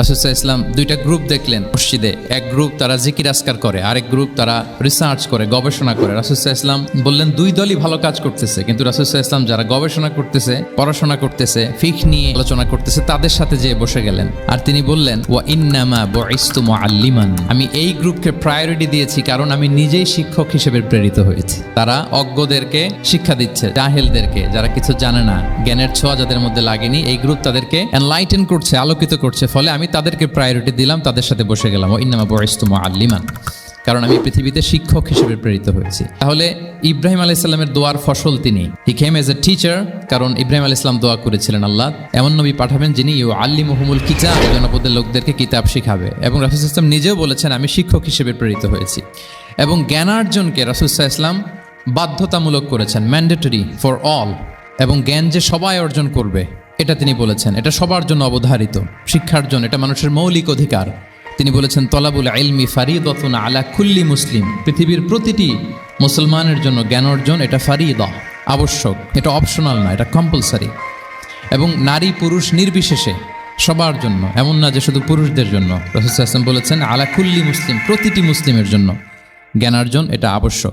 রাসুসাহ ইসলাম দুইটা গ্রুপ দেখলেন মসজিদে। এক গ্রুপ তারা জিকির আসকার করে, আরেক গ্রুপ তারা রিসার্চ করে, গবেষণা করে। রাসুসাহ ইসলাম বললেন, দুই দলই ভালো কাজ করতেছে, কিন্তু রাসুসাহ ইসলাম যারা গবেষণা করতেছে, পড়াশোনা করতেছে ফিক নিয়ে আলোচনা করতেছে, তাদের সাথে যেয়ে বসে গেলেন। আর তিনি বললেন, ওয়া ইন্নামা বইস্তু মুআল্লিমান। আমি এই গ্রুপকে প্রায়োরিটি দিয়েছি কারণ আমি নিজেই শিক্ষক হিসেবে প্রেরিত হয়েছি। তারা অজ্ঞদেরকে শিক্ষা দিচ্ছে, জাহেলদেরকে, যারা কিছু জানে না, জ্ঞানের ছোঁয়া যাদের মধ্যে লাগেনি, এই গ্রুপ তাদেরকে এনলাইটেন করছে, আলোকিত করছে, ফলে আমি তাদেরকে প্রায়োরিটি দিলাম, তাদের সাথে বসে গেলাম। ও ইন্নামা বয়স্তুমা আল্লিমান কারণ আমি পৃথিবীতে শিক্ষক হিসেবে প্রেরিত হয়েছি। তাহলে ইব্রাহিম আলাহ ইসলামের দোয়ার ফসল তিনি। হি খেম এজ এ টিচার কারণ ইব্রাহিম আলাহ ইসলাম দোয়া করেছিলেন আল্লাহ। এমন নবী পাঠাবেন যিনি ইউ আল্লি মহমুল কিতাব জনপদের লোকদেরকে কিতাব শিখাবে। এবং রাসুল ইসলাম নিজেও বলেছেন, আমি শিক্ষক হিসেবে প্রেরিত হয়েছি। এবং জ্ঞানার্জনকে রাসুলসাহ ইসলাম বাধ্যতামূলক করেছেন ম্যান্ডেটরি ফর অল এবং জ্ঞান যে সবাই অর্জন করবে এটা তিনি বলেছেন, এটা সবার জন্য অবধারিত, শিক্ষার জন্য, এটা মানুষের মৌলিক অধিকার। তিনি বলেছেন, তলাবুল আইলমি ফারিদতুন আলা কুল্লি মুসলিম, পৃথিবীর প্রতিটি মুসলমানের জন্য জ্ঞান অর্জন এটা ফারিদা, আবশ্যক, এটা অপশনাল না, এটা কম্পালসারি এবং নারী পুরুষ নির্বিশেষে সবার জন্য, এমন না যে শুধু পুরুষদের জন্য, রসুল বলেছেন, আলা কুল্লি মুসলিম, প্রতিটি মুসলিমের জন্য জ্ঞানার্জন এটা আবশ্যক।